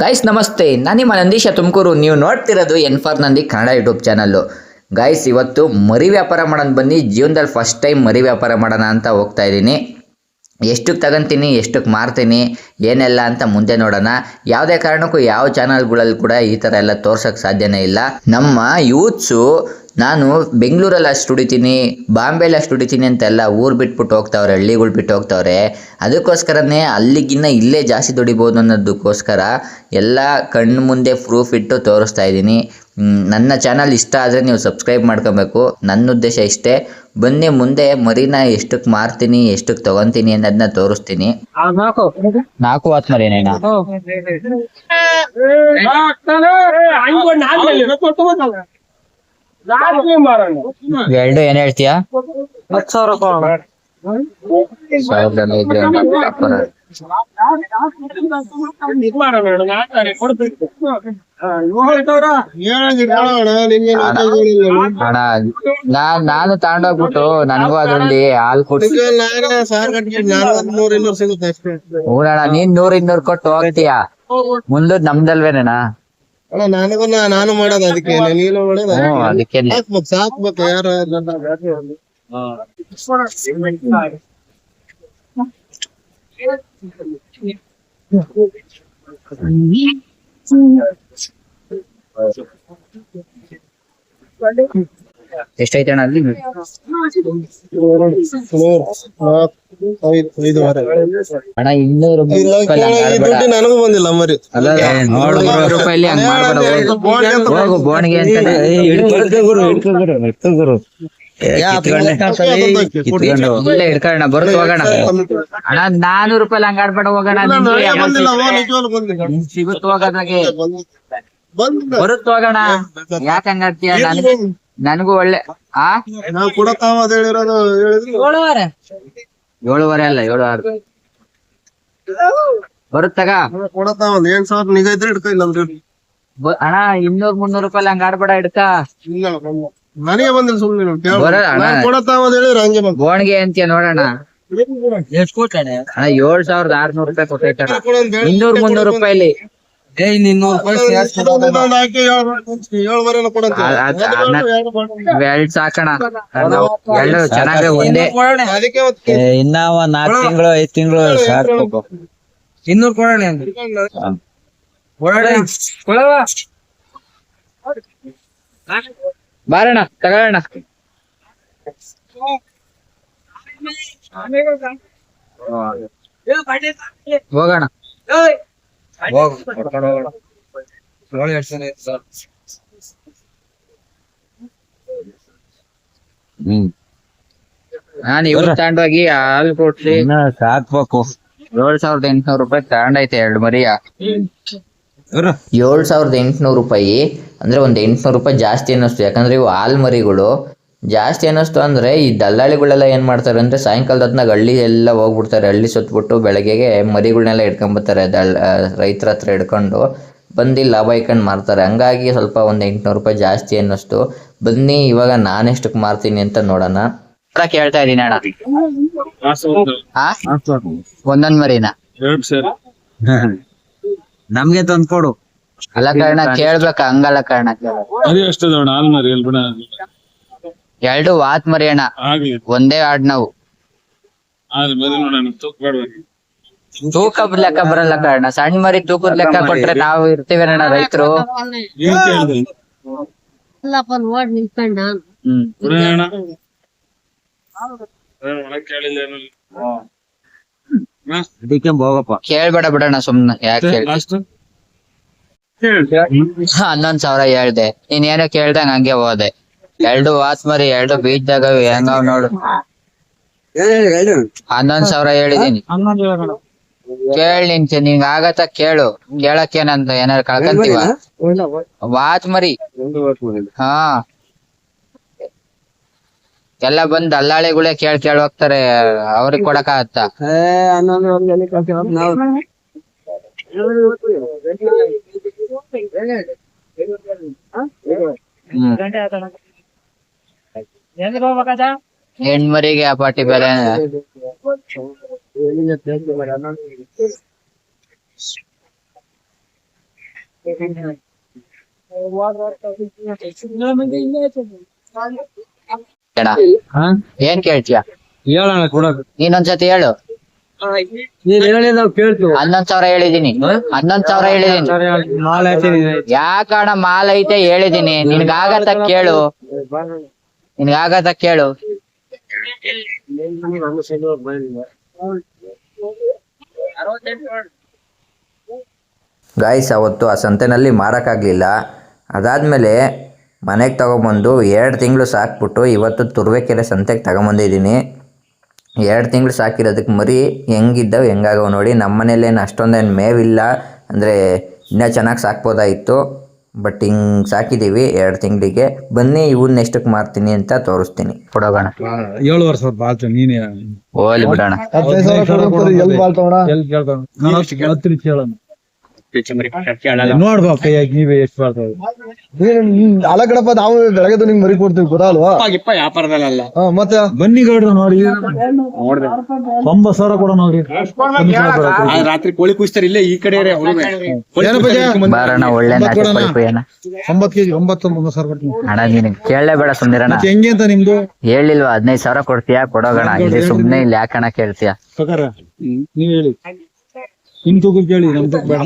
Guys ನಮಸ್ತೆ. ನಾನು ನಿಮ್ಮ ನಂದೀಶ ತುಮಕೂರು. ನೀವು ನೋಡ್ತಿರೋದು N for Nandi Kannada YouTube channel guys ಇವತ್ತು ಮರಿ ವ್ಯಾಪಾರ ಮಾಡೋಣ ಬನ್ನಿ. ಜೀವನದಲ್ಲಿ ಫಸ್ಟ್ ಟೈಮ್ ಮರಿ ವ್ಯಾಪಾರ ಮಾಡೋಣ ಅಂತ ಹೋಗ್ತಾ ಇದ್ದೀನಿ. ಎಷ್ಟಕ್ಕೆ ತಗೊಂತೀನಿ, ಎಷ್ಟಕ್ಕೆ ಮಾರ್ತೀನಿ, ಏನೆಲ್ಲ ಅಂತ ಮುಂದೆ ನೋಡೋಣ. ಯಾವುದೇ ಕಾರಣಕ್ಕೂ ಯಾವ ಚಾನಲ್ಗಳಲ್ಲಿ ಕೂಡ ಈ ಥರ ಎಲ್ಲ ತೋರ್ಸೋಕ್ಕೆ ಸಾಧ್ಯನೇ ಇಲ್ಲ. ನಮ್ಮ ಯೂತ್ಸು ನಾನು ಬೆಂಗಳೂರಲ್ಲಿ ಅಷ್ಟು ದುಡಿತೀನಿ ಬಾಂಬೆಲಿ ಅಷ್ಟು ದುಡಿತೀನಿ ಅಂತೆಲ್ಲ ಊರು ಬಿಟ್ಬಿಟ್ಟು ಹೋಗ್ತಾವ್ರೆ ಹಳ್ಳಿಗಳು ಬಿಟ್ಟು ಹೋಗ್ತಾವ್ರೆ ಅದಕ್ಕೋಸ್ಕರನೇ ಅಲ್ಲಿಗಿನ್ನ ಇಲ್ಲೇ ಜಾಸ್ತಿ ದುಡಿಬೋದು ಅನ್ನೋದಕ್ಕೋಸ್ಕರ ಎಲ್ಲ ಕಣ್ಣು ಮುಂದೆ ಪ್ರೂಫ್ ಇಟ್ಟು ತೋರಿಸ್ತಾ ಇದ್ದೀನಿ ನನ್ನ ಚಾನಲ್ ಇಷ್ಟ ಆದರೆ ನೀವು ಸಬ್ಸ್ಕ್ರೈಬ್ ಮಾಡ್ಕೊಬೇಕು ನನ್ನ ಉದ್ದೇಶ ಇಷ್ಟೇ ಬನ್ನಿ ಮುಂದೆ ಮರಿನ ಎಷ್ಟಕ್ಕೆ ಮಾರ್ತೀನಿ ಎಷ್ಟಕ್ಕೆ ತಗೊಂತೀನಿ ಅನ್ನೋದನ್ನ ತೋರಿಸ್ತೀನಿ ನಾಲ್ಕು ಹೊತ್ತು ಮರಿನೇನಾ ಎರಡು ಏನ್ ಹೇಳ್ತೀಯಾ? ಹತ್ತು ಸಾವಿರ ನಾನ್ ನಾನು ತಗೊಂಡೋಗ್ಬಿಟ್ಟು ನನಗೂ ಅದ್ರಲ್ಲಿ ಹಾಲು ಕೊಡ್ಸಿ ಹೂನಣ್ಣ ನೀನ್ ನೂರ್ ಇನ್ನೂರ್ ಕೊಟ್ಟು ಹೋಗ್ತೀಯ? ಮುಂದದ್ ನಮ್ದಲ್ವೇನಣ್ಣ ನನಗೂ ನಾನು ಮಾಡೋದು ಅದಕ್ಕೆ ನೀನು ಮಾಡೋದು ಅದಕ್ಕೆ. ಸಾಕ್ಬೇಕು ಸಾಕ್ಬೇಕು ಯಾರು ಅಣ್ಣ ಅಲ್ಲಿ. ಮೂರು ಐದುವರೆ ಅಣ್ಣ ಇನ್ನೂರು ನನಗೂ ಬಂದಿಲ್ಲ ಮರಿ ನೂರು ರೂಪಾಯಿಲಿ ಹಂಗ್ ಮಾಡ್ಬೇಡ ಹೋಗು. ಹೋಗು ಬೋಣಿಗೆ ಅಂತಾನೆ ಇಲ್ಲೇ ಹಿಡ್ಕೊಳ್ಳೋಣ ಬರುತ್ತೆ ಹೋಗೋಣ ಅಣ್ಣ ನಾನೂರು ರೂಪಾಯಿ ಹಂಗ ಆಡ್ಬೇಡ ಹೋಗೋಣ ಸಿಗುತ್ತೆ ಬಂದಿಲ್ಲ ಬರುತ್ತೆ ಹೋಗೋಣ ಯಾಕೆ ಹಂಗಾಡ್ತೀಯ ನನ್ ನನಗೂ ಒಳ್ಳೆ ಆ? ನಾವು ಹೇಳಿರೋದು ಹೇಳಿದ್ರು. ಏಳುವರೆ. ಅಲ್ಲ ಏಳು ಆರು ಬರುತ್ತಾಗ ಸಾವಿರ ನಿಗ ಇದ್ರೆ ಹಿಡ್ಕೊ ಇಲ್ಲ ಅಂದ್ರೆ ಅಣ್ಣ ಇನ್ನೂರ್ ಮುನ್ನೂರ್ ರೂಪಾಯಿ ಹಂಗ ಆಡ್ಬೇಡ ಹಿಡ್ಕ ಇಲ್ಲ. ನನಗೆ ಬಂದಿಲ್ಲ ಸುಮ್ಮನೆ ಹೇಳಿದ್ರೆ ಹಂಗೆ ಬಂತು. ಬೋಣಿಗೆ ಅಂತೀಯ ನೋಡೋಣ ಅಣ್ಣ ಏಳ್ ಸಾವಿರದ ಆರ್ನೂರ್ ರೂಪಾಯಿ ಕೊಟ್ಟೈತಣ್ಣ. ಅಂತ ಹೇಳಿ. ಇನ್ನೂರ್ ಮುನ್ನೂರ್ ರೂಪಾಯಿಲಿ ಅದು ಅದ್ನ- ಎರಡು ಸಾಕಣ. ಚೆನ್ನಾಗಿ ಒಂದೇ. ಇನ್ನ ಒಂದ್ ನಾಲ್ಕು ತಿಂಗಳು ಐದ್ ತಿಂಗಳು ಸಾಕ್ಬೇಕು ಇನ್ನೂರು ಕೊಡೋಣ ಬಾರಣ ತಗೋಣ ಹೋಗೋಣ. ಹ್ಮ್. ನಾನು ಇವ್ರು ತಗೊಂಡೋಗಿ ಹಾಲು ಇನ್ನ ಸಾಕ್ಬೇಕು. ಏಳ್ ಸಾವಿರದ ಎಂಟ್ನೂರು ರೂಪಾಯಿ ತಗೊಂಡೈತೆ ಎರಡು ಮರಿಯ ಏಳ್ ಏಳು ಸಾವಿರದ ಎಂಟುನೂರು ರೂಪಾಯಿ ಅಂದ್ರೆ ಒಂದು ಎಂಟುನೂರು ರೂಪಾಯಿ ಜಾಸ್ತಿ ಅನ್ನಿಸ್ತು. ಯಾಕಂದ್ರೆ ಇವು ಹಾಲ್ ಮರಿಗಳು. ಜಾಸ್ತಿ ಅನ್ನಿಸ್ತು ಅಂದ್ರೆ ಈ ದಲ್ಲಾಳಿಗಳೆಲ್ಲ ಏನು ಮಾಡ್ತಾರೆ ಅಂದ್ರೆ ಸಾಯಂಕಾಲದ ಹೊತ್ನಾಗ ಹಳ್ಳಿ ಎಲ್ಲ ಹೋಗ್ಬಿಡ್ತಾರೆ. ಹಳ್ಳಿ ಸುತ್ತಬಿಟ್ಟು ಬೆಳಗ್ಗೆಗೆ ಮರಿಗಳನ್ನೆಲ್ಲ ಇಟ್ಕೊಂಬರ್ತಾರೆ ದಳ್ ರೈತರ ಹತ್ರ ಹಿಡ್ಕೊಂಡು. ಬಂದು ಲಾಭ ಇಟ್ಕೊಂಡು ಮಾರ್ತಾರೆ. ಹಂಗಾಗಿ ಸ್ವಲ್ಪ ಒಂದು ಎಂಟುನೂರು ರೂಪಾಯಿ ಜಾಸ್ತಿ ಅನ್ನಿಸ್ತು. ಬನ್ನಿ ಇವಾಗ ನಾನೆಷ್ಟಕ್ಕೆ ಮಾರ್ತೀನಿ ಅಂತ ನೋಡೋಣ. ಕೇಳ್ತಾ ಇದೀನಿ ಅಣ್ಣ? ಒಂದೊಂದ್ ಮರಿನ. ನಮ್ಗೆ ತಂದ್ಕೊಡು ಅಲ್ಲ ಕಾರಣ ಕೇಳ್ಬೇಕ ಹಂಗಲ್ಲ ಕಾರಣ ಅದೇ ಅಷ್ಟದವಣ ಆಲ್ಮರಿ ಎಲ್ ಬಿಡ ಎರಡು ವಾತ್ ಮರಿಯಣ. ಆಗ್ಲಿ. ಒಂದೇ ಆಡ್ ನಾವು. ನೋಡೋಣ ತೂಕ ಲೆಕ್ಕ ಬರಲ್ಲ ಕಾರಣ ಸಣ್ಣ ಮರಿ ತೂಕದ ಲೆಕ್ಕ ಕೊಟ್ರೆ ನಾವು ಇರ್ತೀವೇನಣ್ಣ ರೈತರು. ಏನ್ ಕೇಳಿದೆ ಅಲ್ಲಪ್ಪ ನೋಡ್ ನಿಂತ್ಕೊಂಡ್ ನಾನು ಹ್ಮ್. ಬಿಡೋಣ ಒಳಗ್ ಕೇಳಿಲ್ಲ ಏನೂ ಅದಕ್ಕೆ ಹೋಗಪ್ಪ ಕೇಳ್ಬೇಡ ಬಿಡೋಣ ಸುಮ್ನೆ. ಯಾಕೆ ಲಾಸ್ಟ್ ಹನ್ನೊಂದ್ ಸಾವಿರ ಹೇಳ್ದೆ. ನೀನ್ ಏನೋ ಕೇಳ್ದಂಗ ಹಂಗೆ ಹೋದೆ. ಎರಡು ವಾತ್ ಮರಿ ಎರಡು ಬೀಜದಾಗ ಹೆಂಗಾವ್ ನೋಡು. ಹನ್ನೊಂದ್ ಸಾವಿರ ಹೇಳಿದೀನಿ. ಕೇಳ್ ನಿಂತ ನಿಂಗ ಆಗತ್ತ ಕೇಳು. ಕೇಳಕ್ಕೇನಂತ ಏನಾರ ಕಳ್ಕಂತೀವ? ವಾತ್ ಮರಿ. ಹಾ. ಎಲ್ಲ ಬಂದ್ ದಲ್ಲಾಳಿಗಳೇ ಕೇಳ್ ಕೇಳ್ ಹೋಗ್ತಾರೆ ಅವ್ರಿಗೆ ಕೊಡಕ್ಕಾಗತ್ತ ಹ್ಮ್. ಹೆಣ್ಮರಿಗೆ ಆ ಪಾಟಿ ಬೆಲೆ ಏನ್ ಕೇಳ್ತೀಯ? ಹೇಳೋಣ ಕೊಡಕ್ ನೀನೊಂದ್ಸತಿ ಹೇಳು. ನೀನ್ ಹೇಳಿ ನಾವ್ ಕೇಳ್ತೀವಿ. ಹನ್ನೊಂದ್ ಸಾವಿರ ಹೇಳಿದೀನಿ. ಹನ್ನೊಂದ್ ಸಾವಿರ ಹೇಳಿದೀನಿ. ಯಾಕಣ ಮಾಲ್ ಐತೆ ಹೇಳಿದೀನಿ. ನಿನ್ಗಾಗತ್ತ ಕೇಳು. ನಿನ್ಗಾಗತ್ತ ಕೇಳು. ಗಾಯ್ಸ್ ಅವತ್ತು ಆ ಸಂತೆನಲ್ಲಿ ಮಾರಕ್ಕಾಗಲಿಲ್ಲ. ಅದಾದ್ಮೇಲೆ ಮನೆಗೆ ತಗೊಂಬಂದು ಎರಡು ತಿಂಗಳು ಸಾಕ್ಬಿಟ್ಟು ಇವತ್ತು ತುರ್ಬೇಕೆರೆ ಸಂತೆಗೆ ತಗೊಂಬಂದಿದ್ದೀನಿ. ಎರಡು ತಿಂಗಳು ಸಾಕಿರೋದಕ್ಕೆ ಮರಿ ಹೆಂಗಿದ್ದವು, ಹೆಂಗಾಗವು ನೋಡಿ ನಮ್ಮ ಮನೇಲೇನು ಅಷ್ಟೊಂದೇನು ಮೇವಿಲ್ಲ. ಅಂದರೆ ಇನ್ನೂ ಚೆನ್ನಾಗಿ ಸಾಕ್ಬೋದಾಯಿತು. ಬಟ್ ಹಿಂಗೆ ಸಾಕಿದ್ದೀವಿ ಎರಡು ತಿಂಗಳಿಗೆ. ಬನ್ನಿ ಇವನ್ನ ಎಷ್ಟಕ್ಕೆ ಮಾರ್ತೀನಿ ಅಂತ ತೋರಿಸ್ತೀನಿ. ಕೊಡೋಗೋಣ. ಏಳು ವರ್ಷ ಬಾಳ್ತು ನೀನೇ. ಹೋಗ್ಲಿ ಬಿಡೋಣ. ಎಲ್ಲಿ ಬಾಳ್ತವಣ ಎಲ್ಲಿ ಕೇಳ್ತಾವ ಹತ್ತು ರೀತಿ ಹೇಳೋಣ ಕೈಯಾಗಿ ನೀವೇ ಎಷ್ಟು ನಾವು ಬೆಳಗ್ಗೆ ನಿಂಗೆ ಮರಿ ಕೊಡ್ತೀವಿ ಗೊತ್ತಲ್ವಾ ವ್ಯಾಪಾರದಲ್ಲ ಹಾ ಮತ್ತೆ? ಬನ್ನಿ ಗೌಡ್ರು ನೋಡಿ. ಒಂಬತ್ತು ಸಾವಿರ ಕೊಡ ನೋಡ್ರಿ ರಾತ್ರಿ ಕೋಳಿ ಕುಸ್ತಾರ ಇಲ್ಲೇ ಈ ಕಡೆ ಒಂಬತ್ತು ಕೆಜಿ ಒಂಬತ್ತು ಒಂಬತ್ತು ಸಾವಿರ ಕೊಡ್ತೀನಿ. ಅಣ್ಣ ನೀನು ಕೇಳಲೇಬೇಡ ಸುಂದಿರಣ್ಣ ಹೆಂಗೆ ಅಂತ ನಿಮ್ದು? ಹೇಳಿಲ್ವಾ ಹದಿನೈದು ಸಾವಿರ ಕೊಡ್ತೀಯಾ ಕೊಡೋಗಣ. ಇಲ್ಲಿ ಸುಮ್ನೆ ಇಲ್ಲಿ ಯಾಕಣ್ಣ ಕೇಳ್ತೀಯಾ? ನೀವ್ ಹೇಳಿ. ನಿಮ್ ತೂಕ ಕೇಳಿ ನಮ್ ತೂಕ ಬೇಡ.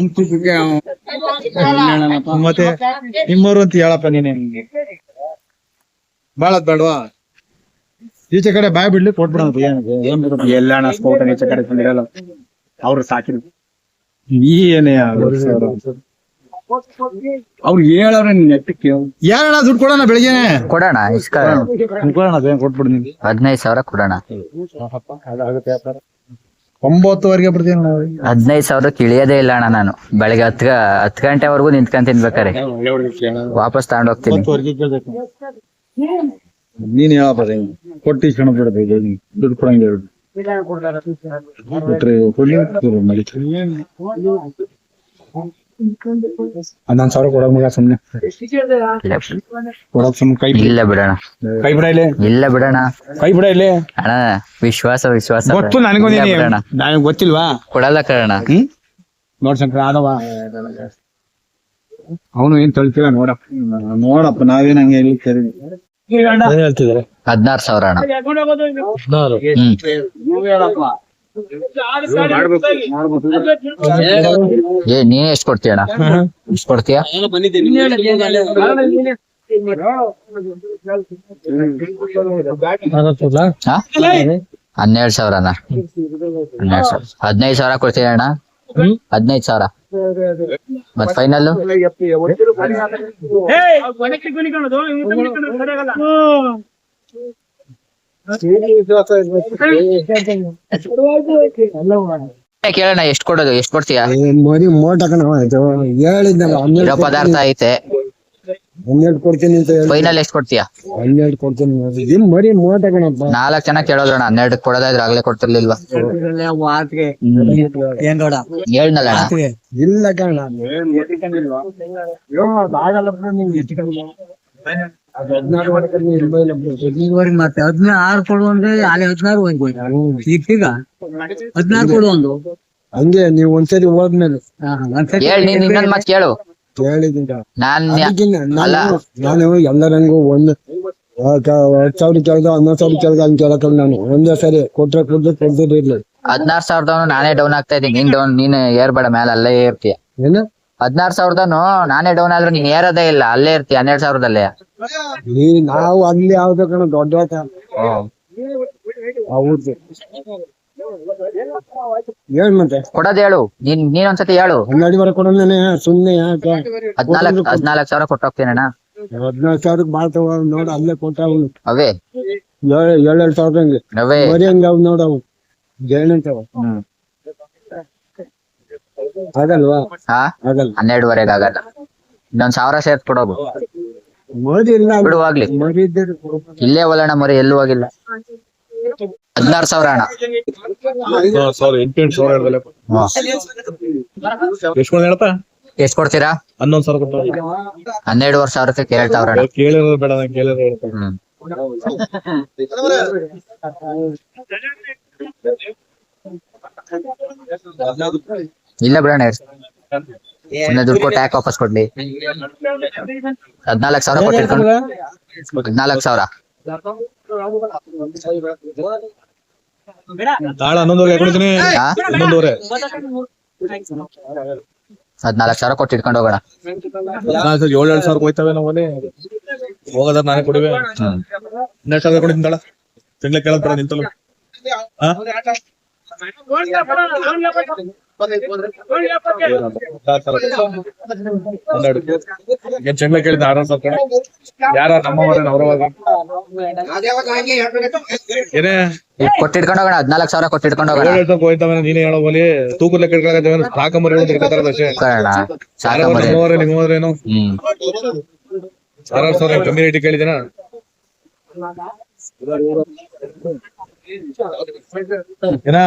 ಮತ್ತೆ ನಿಮ್ಮವ್ರು ಅಂತ ಹೇಳಪ್ಪ ನೀನೆ ಬಾಳದ್ ಬೇಡವಾ ಈಚೆ ಕಡೆ ಬಾಯ್ ಬಿಡ್ಲಿ ಕೊಟ್ಬಿಡೋಣ ಎಲ್ಲ ಸ್ಕೌಟ್ ಈಚೆ ಕಡೆ ಬಂದಿರಲ್ಲ ಅವ್ರು ಸಾಕಿದ್ರು ಏನೇ ಅವ್ರು ಹೇಳವ್ರ ನೆಟ್ಟಕ್ಕೆ ಯಾರಣ್ಣ ದುಡ್ಡು ಕೊಡೋಣ ಬೆಳಿಗ್ಗೆನೆ ಕೊಡೋಣ ಇಷ್ಟ ಕೊಡೋಣ ಅದೇನ್ ಕೊಟ್ಬಿಡು ನೀನು ಹದಿನೈದು ಸಾವಿರ ಕೊಡೋಣ ಒಂಬತ್ತುವರೆಗೆ ಬರ್ತೀನಿ ಹದಿನೈದು ಸಾವಿರಕ್ಕೆ ಇಳಿಯೋದೇ ಇಲ್ಲ ಅಣ್ಣ ನಾನು. ಬೆಳಗ್ಗೆ ಹತ್ತು ಹತ್ತು ಗಂಟೆವರೆಗೂ ನಿಂತ್ಕೊಂಡ್ ತಿನ್ಬೇಕಾರೆ. ವಾಪಸ್ ತಗೊಂಡ್ ಹೋಗ್ತೀನಿ. ನೀನ್ ಹೇಳಪ್ಪ ಕೊಟ್ಟಿ ಬಿಡೋದು ದುಡ್ಡು. ಬಿಟ್ರೆ ಮಡಿಕೆ. ಹನ್ನೊಂದು ಸಾವಿರ ಕೊಡೋ ಮಗ ಸುಮ್ನೆ. ಕೊಡೋಕ್ ಸುಮ್ನೆ ಕೈ ಬಿಡು. ಇಲ್ಲ ಬಿಡೋಣ. ಕೈ ಬಿಡ ಇಲ್ಲಿ. ಇಲ್ಲ ಬಿಡೋಣ. ಕೈ ಬಿಡ ಇಲ್ಲಿ. ಅಣ್ಣ ವಿಶ್ವಾಸ ವಿಶ್ವಾಸ. ಗೊತ್ತು ಇಲ್ಲ ನನಗೊಂದೇನಿ ಬಿಡೋಣ. ನನಗೆ ಗೊತ್ತಿಲ್ವಾ? ಕೊಡಲ್ಲ ಕಣ ಹ್ಮ್? ನೋಡ್ ಶಂಕರ ಆದವ. ಅವನು ಏನ್ ತಳ್ತಿಲ್ಲ ನೋಡಪ್ಪ. ನೋಡಪ್ಪ ನಾವೇನ್ ಹಂಗೆ ಇಲ್ಲಿ ಕೇಳಿ ಹೇಳ್ತಿದಾರೆ ಹದಿನಾರು ಸಾವಿರ ಅಣ್ಣ. ಹ್ಮ್. ಏ ನೀನ್ ಎಷ್ಟ್ ಕೊಡ್ತೀಯ ಅಣ್ಣ ಎಷ್ಟ್ ಕೊಡ್ತೀಯ? ಹನ್ನೆರಡ್ ಹನ್ನೆರಡು ಸಾವಿರನ? ಹನ್ನೆರಡು ಸಾವಿರ. ಹದಿನೈದು ಸಾವಿರ ಕೊಡ್ತೀಯ ಅಣ್ಣ? ಹದಿನೈದು ಸಾವಿರ. ಮತ್ ಫೈನಲ್ ಕೇಳೋಣ ಎಷ್ಟ್ ಕೊಡೋದು ಎಷ್ಟ್ ಕೊಡ್ತೀಯಾ? ಮರಿ ಮೋಟ ಹೇಳಿದ್ನಲ್ಲ ಪದಾರ್ಥ ಐತೆ. ಹನ್ನೆರಡು ಕೊಡ್ತೀನಿ ಅಂತ ಫೈನಲ್ ಎಷ್ಟ್ ಕೊಡ್ತೀಯಾ? ಹನ್ನೆರಡು ಕೊಡ್ತೀನಿ. ಇದು ಮರಿ ಮೋಟ್ ಕಣಪ್ಪ ನಾಲ್ಕ್ ಜನ ಕೇಳೋದ್ರಣ ಹನ್ನೆರಡು ಕೊಡೋದಾದ್ರೆ ಆಗ್ಲೇ ಕೊಡ್ತಿರ್ಲಿಲ್ವಾ? ಹೇಳ್ನಲ್ಲ ಇಲ್ಲ ಕಣ ಮತ್ತೆ ಹದಿನಾರು ಕೊಡು ಅಂದ್ರೆ ಅಲ್ಲಿ ಹದಿನಾರು ಹೋಗ್ಬೋದು ಈಗ ಹದಿನಾರು ಕೊಡು ಒಂದು. ಹಂಗೆ ನೀವು ಒಂದ್ಸರಿ ಹೋದ್ಮೇಲೆ. ಕೇಳು. ನಾನ್ ಎಲ್ಲರಂಗು ಒಂದು ಹತ್ತು ಸಾವಿರ ಕೇಳ್ದ ಹನ್ನೊಂದು ಸಾವಿರ ಕೇಳ್ದ ಹಂಗೆ ಕೇಳಕ್ ನಾನು. ಒಂದೇ ಸರಿ ಕೊಟ್ರೆ ಕೊಡ್ದು ಕೊಡ್ದಿರ ಇರ್ಲಿ ಹದಿನಾರು ಸಾವಿರದವನು ನಾನೇ ಡೌನ್ ಆಗ್ತಾ ಇದ್ದೀನಿ. ನೀನ್ ಡೌನ್ ನೀನ್ ಏರ್ಬೇಡ ಮೇಲೆ ಅಲ್ಲೇ ಇರ್ತೀಯ ಏನು? ಹದಿನಾರು ಸಾವಿರದನು ನಾನೇ ಡೌನ್ ಆದ್ರೆ ನೀನ್ ಏರೋದೇ ಇಲ್ಲ ಅಲ್ಲೇ ಇರ್ತೀಯ ಹನ್ನೆರಡು ಸಾವಿರದಲ್ಲೇ. ನೀ ನಾವು ಅಲ್ಲಿ ಯಾವ್ದು ಕಣ ದೊಡ್ಡ ಹೌದು ಹೇಳ್ ಮತ್ತೆ. ಕೊಡೋದ್ ಹೇಳು ನೀನ್ ನೀನ್ ಒಂದ್ಸತಿ ಹೇಳು. ವರೆ ಕೊಡೋದೇನೆ ಸುಮ್ನೆ ಯಾಕೆ? ಹದ್ನಾಲ್ಕು ಹದ್ನಾಲ್ಕ್ ಸಾವಿರ ಕೊಟ್ಟೋಗ್ತೀನಣ್ಣ. ಹದಿನಾಲ್ಕು ಸಾವಿರಕ್ಕೆ ಬಾಳ್ತಾವ ನೋಡ ಅಲ್ಲೇ ಕೊಟ್ಟ ಅವ್ನು. ಅವೇ. ಏಳ್ ಏಳೆರಡು ಸಾವಿರದ ಹಂಗೆ ಅವೇ. ಹಂಗ ಅವ್ ನೋಡ ಅವು ಏನಂತಾವ ಆಗಲ್ವಾ? ಹಾ? ಆಗಲ್ಲ. ಹನ್ನೆರಡುವರೆಗೆ ಆಗಲ್ಲ. ಇನ್ನೊಂದ್ ಸಾವಿರ ಸೇರ್ತ್ ಕೊಡೋದು. ಬಿಡುವಾಗ್ಲಿ ಇಲ್ಲ ಬಿಡು ಹೋಗ್ಲಿ ಮರಿ ಇಲ್ಲೇ ಎಲ್ಲೂ ಹೋಗಿಲ್ಲ. ಹದಿನಾರು ಸಾವಿರ ಅಣ್ಣ ಎಷ್ಟು ಕೊಡ್ತೀರಾ? ಹನ್ನೊಂದು ಸಾವಿರ ಹನ್ನೆರಡುವರೆ ಸಾವಿರ ಕೇಳ್ತಾವ್ರ ಕೇಳಿರೋದು ಬೇಡ ನಾನು ಕೇಳಿರೋದು ಹೇಳ್ತಾರೆ ಹ್ಮ್. ಇಲ್ಲ ಬಿಡೋಣ ದುಡ್ಡು ಕೊಟ್ಟು ಯಾಕೆ ವಾಪಸ್ ಕೊಡ್ಲಿ? ಹದ್ನಾಲ್ಕು ಸಾವಿರ ಕೊಟ್ಟು ಇಟ್ಕೊಂಡು. ಹದ್ನಾಲ್ಕು ಸಾವಿರ. ತಾಳ ಹನ್ನೊಂದುವರೆ ಕೊಡ್ತೀನಿ ಹಾ ಹನ್ನೊಂದುವರೆ ಹದ್ನಾಲ್ಕು ಸಾವಿರ ಕೊಟ್ಟು ಇಟ್ಕೊಂಡು ಹೋಗೋಣ. ಏಳು ಏಳು ಸಾವಿರ ಹೋಯ್ತವೆ ನಾವಲ್ಲಿ ಹೋಗೋದಾರ ನಾನೇ ಕೊಡುವೆ. ಹನ್ನೆರಡು ಸಾವಿರ ಕೊಡಿ ತಾಳ? ತಿಂಗಳ ಕೇಳೋದ್ ಬೇಡ ನಿಂತಲು ಚೆಂಗ್ಲ ಕೇಳಿದ ಆರಾಮ್ ಸಾವಿರ ಕಣೆ. ಯಾರ ನಮ್ಮವರೇ ಅವರವಾಗ ಏನೇ ಕೊಟ್ಟಿಟ್ಕೊಂಡು ಹೋಗೋಣ ಹದ್ನಾಲ್ಕು ಸಾವಿರ ಕೊಟ್ಟು ಇಟ್ಕೊಂಡು ಹೋಗೋಣ ಹೋಯ್ತವೆ ನೀನೇ ಹೇಳೋ ಬೋಲಿ ತೂಕದ ಲೆಕ್ಕ ಇಟ್ಕೊಳಕತ್ತೇವೆ ಸಾಕಂಬರಿ ಹೇಳೋದು ಇಟ್ಕೊತಾರದ ಅಷ್ಟೇ ನಮ್ಮವರೇ ನಿಮ್ಮವರೇನು ಆರಾರು ಸಾವಿರ ಕಮ್ಮಿ ರೇಟ್ ಕೇಳಿದಿನ ಏನ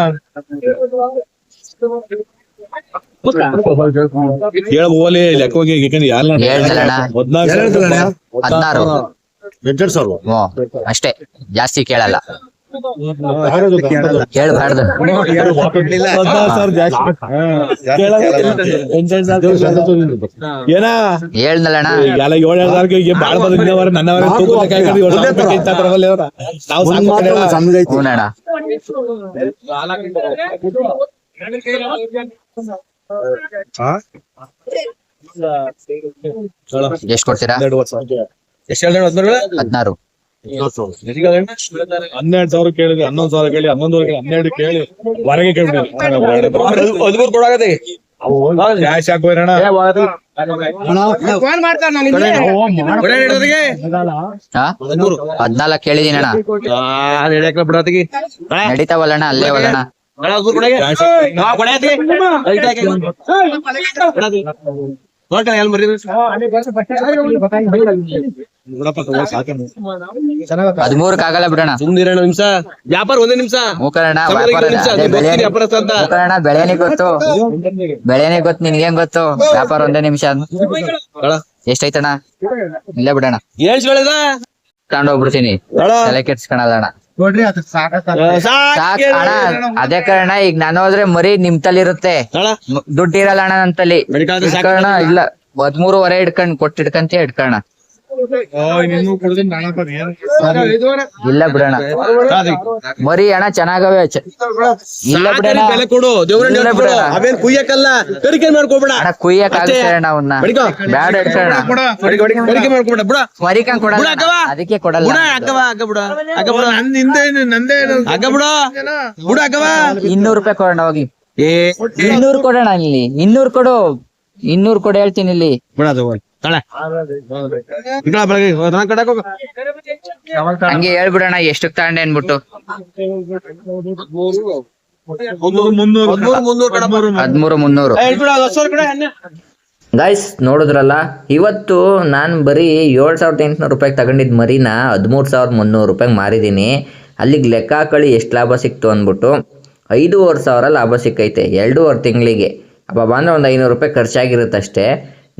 ಲೆಕ್ಕ ಹೋಗಿ ಯಾಕಂದ್ರೆ ಹದ್ನಾರು. ಹ್ಞೂ ಅಷ್ಟೇ. ಜಾಸ್ತಿ ಕೇಳಲ್ಲ. ಕೇಳಬಾರ್ದು ಹೇಳ್ದಲ್ಲಣ್ಣ. ಏಳು ಎಷ್ಟು ಕೊಡ್ತೀರಾ? ಹದಿನಾರು ಹನ್ನೆರಡು ಸಾವಿರ ಕೇಳಿದ್ರೆ ಹನ್ನೊಂದು ಸಾವಿರ ಕೇಳಿ ಹನ್ನೊಂದು ಸಾವಿರ ಹನ್ನೆರಡು ಕೇಳಿ ಹೊರಗೆ ಕೇಳಿ ಕ್ಯಾಶ್ ಹಾಕೋರಣ ಹಾ? ಹದ್ನಾಲ್ಕು ಕೇಳಿದೀನಣ್ಣ ಬಿಡತ್ತಿಗೆ ನಡೀತಾವಲ್ಲಣ್ಣ ಅಲ್ಲೇ ಅವಲ್ಲಣ್ಣ ಹದಿಮೂರಕ್ಕೆ ಆಗಲ್ಲ ಬಿಡೋಣ. ಸುಮ್ನಿರಣ ನಿಮಿಷ. ವ್ಯಾಪಾರ ಒಂದೇ ನಿಮಿಷ. ವ್ಯಾಪಾರ ಅದೇ ಬೆಳೆನೇ ಅಂತ. ಮೂಕರಣ ಬೆಳೆನೇ ಗೊತ್ತು. ಬೆಳೆನೇ ಗೊತ್ತು ನಿನ್ಗೇನ್ ಗೊತ್ತು? ವ್ಯಾಪಾರ ಒಂದೇ ನಿಮಿಷ. ಎಷ್ಟೈತಣ್ಣ ಇಲ್ಲೇ ಬಿಡೋಣ. ಕಂಡ ತಗೊಂಡೋಗ್ಬಿಡ್ತೀನಿ. ತಲೆ ಕೆಡ್ಸ್ಕೊಳಲ್ಲಣ್ಣ ಸಾಕ್ ಅಣ್ಣ ಅದೇ ಕಾರಣ ಈಗ ನಾನು ಹೋದ್ರೆ ಮರಿ ನಿಮ್ ತಲಿ ಇರುತ್ತೆ. ದುಡ್ಡು ಇರಲ್ಲ ಅಣ್ಣ ನನ್ ತಲೆ. ಇಲ್ಲ ಹದ್ಮೂರುವರೆ ವರೆ ಇಡ್ಕಂಡ್ ಕೊಟ್ಟಿಡ್ಕಂತ ಇಟ್ಕೊಳ್ಳೋಣ ಇಲ್ಲ ಬಿಡೋಣ ಮರಿ ಅಣ್ಣ ಚೆನ್ನಾಗವೆ. ಇಲ್ಲ ಬಿಡೋಣ ಬೆಲೆ ಕೊಡು. ದೇವ್ರನ್ನ ಇಲ್ಲ ಕೊಡು ಬಿಡೋಣ. ಅವೇನ್ ಕುಯ್ಯಕ್ಕಲ್ಲ. ಕರಿಕೆ ಮಾಡ್ಕೋಬೇಡ. ಅಣ್ಣ ಕುಯ್ಯಕ್ ಆಗುತ್ತೆ ಅಣ್ಣ ಅವನ್ನ. ಬ್ಯಾಡ ಮರಿಕಂಗ್ ಕೊಡಲ್ಲ ಅದಕ್ಕೆ ಕೊಡಲ್ಲ ಬಿಡ ಅಕ್ಕವ ಅಕ್ಕ ಬಿಡ. ಅಕ್ಕ ಬಿಡ. ನಂದೇ ಅಕ್ಕ ಬಿಡ. ಬಿಡ ಅಕ್ಕವ ಇನ್ನೂರು ರೂಪಾಯಿ ಕೊಡೋಣ ಹೋಗಿ. ಏ. ಇನ್ನೂರು ಕೊಡೋಣ ಇಲ್ಲಿ. ಇನ್ನೂರು ಕೊಡು. ಇನ್ನೂರು ಕೊಡು ಹೇಳ್ತೀನಿ ಇಲ್ಲಿ. ಬಿಡ ಅದು ತಳೆ ಇಕಳ ಬೆಳಗ್ಗೆ ದನ ಕಟ್ಟಕ್ ಹೋಗು. ಹಂಗೆ ಹೇಳ್ಬಿಡೋಣ ಎಷ್ಟಕ್ ತಗೊಂಡೆ ಅನ್ಬಿಟ್ಟು ಹದ್ಮೂರು ಮುನ್ನೂರು. ಎಣ್ಣೆ ನೋಡಿದ್ರಲ್ಲ ಇವತ್ತು ನಾನು ಬರೀ ಏಳು ಸಾವಿರದ ಎಂಟುನೂರು ರೂಪಾಯಿಗೆ ತಗೊಂಡಿದ್ದ ಮರಿನ ಹದಿಮೂರು ಸಾವಿರದ ಮುನ್ನೂರು ರೂಪಾಯಿಗೆ ಮಾರಿದ್ದೀನಿ ಅಲ್ಲಿಗೆ ಲೆಕ್ಕ ಹಾಕೊಳ್ಳಿ ಎಷ್ಟು ಲಾಭ ಸಿಕ್ತು ಅಂದ್ಬಿಟ್ಟು. ಐದೂವರೆ ಸಾವಿರ ಲಾಭ ಸಿಕ್ಕೈತೆ ಎರಡೂವರೆ ತಿಂಗಳಿಗೆ. ಅಪ್ಪ ಬಂದ್ರೆ ಒಂದು ಐನೂರು ರೂಪಾಯಿ ಖರ್ಚಾಗಿರುತ್ತೆ ಅಷ್ಟೇ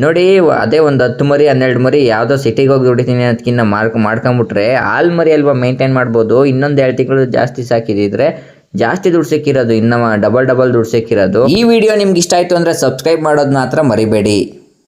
ನೋಡಿ ಅದೇ ಒಂದು ಹತ್ತು ಮರಿ, ಹನ್ನೆರಡು ಮರಿ ಯಾವುದೋ ಸಿಟಿಗೆ ಹೋಗಿ ದುಡಿತೀನಿ ಅದಕ್ಕಿಂತ ಮಾರ್ಕ್, ಮಾಡ್ಕೊಂಬಿಟ್ರೆ ಹಾಲು ಮರಿ ಅಲ್ವಾ ಮೇಂಟೈನ್ ಮಾಡ್ಬೋದು. ಇನ್ನೊಂದು ಎರಡು ತಿಂಗಳು ಜಾಸ್ತಿ ಸಾಕಿದಿದ್ರೆ ಜಾಸ್ತಿ ದುಡ್ಡು ಸಿಕ್ಕಿರೋದು, ಇನ್ನು ಡಬಲ್ ಡಬಲ್ ದುಡ್ಡು ಸಿಕ್ಕಿರೋದು. ಈ ವಿಡಿಯೋ ನಿಮ್ಗೆ ಇಷ್ಟ ಆಯಿತು ಅಂದ್ರೆ ಸಬ್ಸ್ಕ್ರೈಬ್ ಮಾಡೋದು ಮಾತ್ರ ಮರಿಬೇಡಿ.